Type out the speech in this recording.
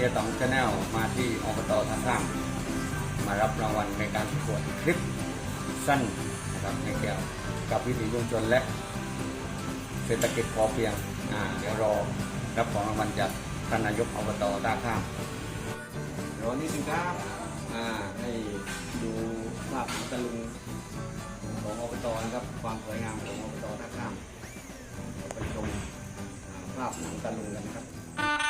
ยตองชาแนลมาที่อบตท่าข้ามมารับรางวัลในการประกวดคลิปสั้นนะครับในเกี่ยวกับวิถีชุมชนและ เศรษฐกิจพอเพียงอ่าเดี๋ยวรอรับของรางวัลจากท่านนายกอบตท่าข้ามเดี๋ยวนี้สิครับอ่าให้ดูภาพหนังตะลุงของอบตนะครับความสวยงามของอบตท่าข้ามเราไปชมภาพหนังตะลุงกันนะครับ